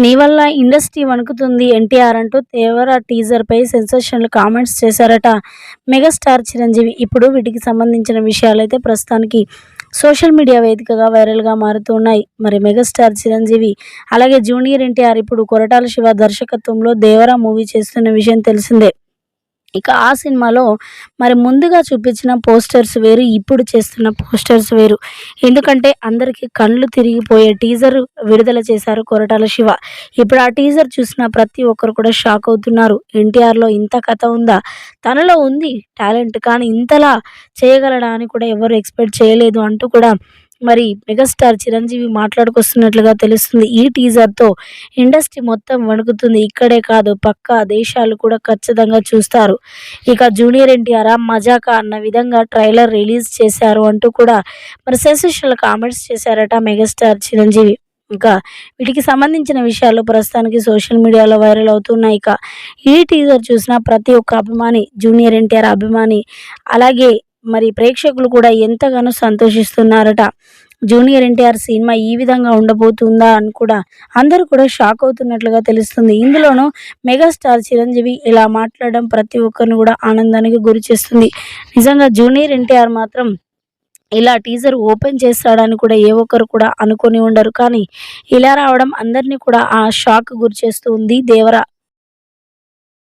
నీ వల్ల ఇండస్ట్రీ వణుకుతుంది ఎన్టీఆర్ అంటూ తీవ్ర టీజర్పై సెన్సేషనల్ కామెంట్స్ చేశారట మెగాస్టార్ చిరంజీవి. ఇప్పుడు వీటికి సంబంధించిన విషయాలైతే ప్రస్తుతానికి సోషల్ మీడియా వేదికగా వైరల్గా మారుతున్నాయి మరి మెగాస్టార్ చిరంజీవి అలాగే జూనియర్ ఎన్టీఆర్ ఇప్పుడు కొరటాల శివ దర్శకత్వంలో దేవరా మూవీ చేస్తున్న విషయం తెలిసిందే. ఇక ఆ సినిమాలో మరి ముందుగా చూపించిన పోస్టర్స్ వేరు ఇప్పుడు చేస్తున్న పోస్టర్స్ వేరు. ఎందుకంటే అందరికీ కళ్ళు తిరిగిపోయే టీజర్ విడుదల చేశారు కొరటాల శివ. ఇప్పుడు ఆ టీజర్ చూసిన ప్రతి ఒక్కరు కూడా షాక్ అవుతున్నారు. ఎన్టీఆర్లో ఇంత కథ ఉందా? తనలో ఉంది టాలెంట్ కానీ ఇంతలా చేయగలడా అని కూడా ఎవరు ఎక్స్పెక్ట్ చేయలేదు అంటూ కూడా మరి మెగాస్టార్ చిరంజీవి మాట్లాడుకొస్తున్నట్లుగా తెలుస్తుంది. ఈ టీజర్తో ఇండస్ట్రీ మొత్తం వణుకుతుంది. ఇక్కడే కాదు పక్క దేశాలు కూడా ఖచ్చితంగా చూస్తారు. ఇక జూనియర్ ఎన్టీఆర్ మజాకా అన్న విధంగా ట్రైలర్ రిలీజ్ చేశారు అంటూ కూడా మరి సెన్సేషనల్ కామెంట్స్ చేశారట మెగాస్టార్ చిరంజీవి. ఇంకా వీటికి సంబంధించిన విషయాలు ప్రస్తుతానికి సోషల్ మీడియాలో వైరల్ అవుతున్నాయి. ఇక ఈ టీజర్ చూసిన ప్రతి ఒక్క అభిమాని జూనియర్ ఎన్టీఆర్ అభిమాని అలాగే మరి ప్రేక్షకులు కూడా ఎంతగానో సంతోషిస్తున్నారట. జూనియర్ ఎన్టీఆర్ సినిమా ఈ విధంగా ఉండబోతుందా అని కూడా అందరూ కూడా షాక్ అవుతున్నట్లుగా తెలుస్తుంది. ఇందులోనూ మెగాస్టార్ చిరంజీవి ఇలా మాట్లాడడం ప్రతి ఒక్కరిని కూడా ఆనందానికి గురి చేస్తుంది. నిజంగా జూనియర్ ఎన్టీఆర్ మాత్రం ఇలా టీజర్ ఓపెన్ చేస్తాడని కూడా ఏ ఒక్కరు కూడా అనుకొని ఉండరు. కానీ ఇలా రావడం అందరినీ కూడా ఆ షాక్ గురి చేస్తుంది. దేవర